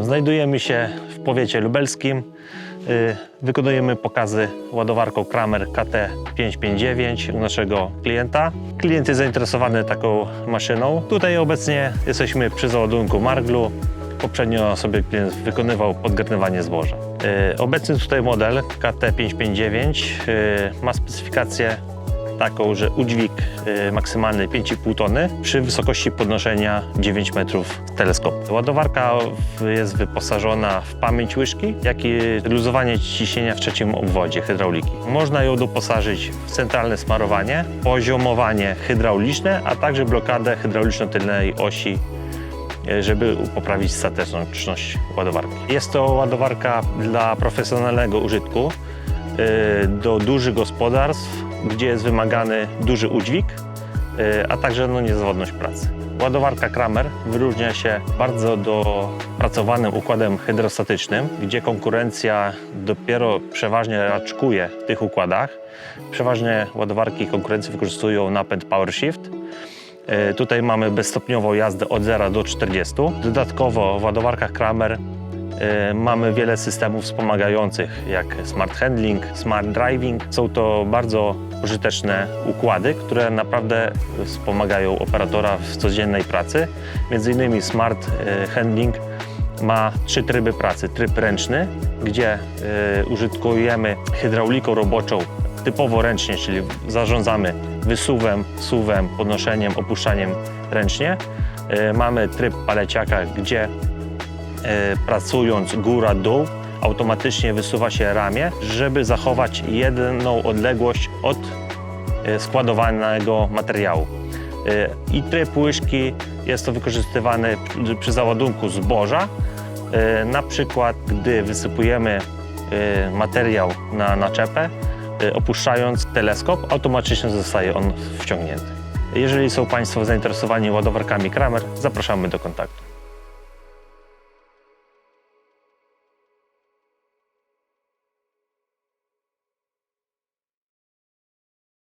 Znajdujemy się w powiecie lubelskim. Y, Wykonujemy pokazy ładowarką Kramer KT559 u naszego klienta. Klient jest zainteresowany taką maszyną. Tutaj obecnie jesteśmy przy załadunku Marglu. Poprzednio sobie klient wykonywał podgarnywanie zboża. Y, Obecny tutaj model KT559 y, ma specyfikację taką, że udźwig y, maksymalny 5,5 tony przy wysokości podnoszenia 9 metrów teleskopu. Ładowarka jest wyposażona w pamięć łyżki, jak i luzowanie ciśnienia w trzecim obwodzie hydrauliki. Można ją doposażyć w centralne smarowanie, poziomowanie hydrauliczne, a także blokadę hydrauliczno-tylnej osi e, żeby poprawić stateczność ładowarki. Jest to ładowarka dla profesjonalnego użytku, e, do dużych gospodarstw, gdzie jest wymagany duży udźwig, e, a także no, niezawodność pracy. Ładowarka Kramer wyróżnia się bardzo dopracowanym układem hydrostatycznym, gdzie konkurencja dopiero przeważnie raczkuje w tych układach. Przeważnie ładowarki konkurencji wykorzystują napęd PowerShift, E, Tutaj mamy bezstopniową jazdę od 0 do 40. Dodatkowo w ładowarkach Kramer mamy wiele systemów wspomagających, jak Smart Handling, Smart Driving. Są to bardzo użyteczne układy, które naprawdę wspomagają operatora w codziennej pracy. Między innymi Smart e, Handling ma trzy tryby pracy. Tryb ręczny, gdzie e, użytkujemy hydrauliką roboczą typowo ręcznie, czyli zarządzamy wysuwem, suwem, podnoszeniem, opuszczaniem ręcznie. E, Mamy tryb paleciaka, gdzie e, pracując góra-dół automatycznie wysuwa się ramię, żeby zachować jedną odległość od e, składowanego materiału. E, I tryb łyżki jest to wykorzystywane przy- załadunku zboża, E, Na przykład, gdy wysypujemy e, materiał na naczepę, e, opuszczając teleskop, automatycznie zostaje on wciągnięty. Jeżeli są Państwo zainteresowani ładowarkami Kramer, zapraszamy do kontaktu.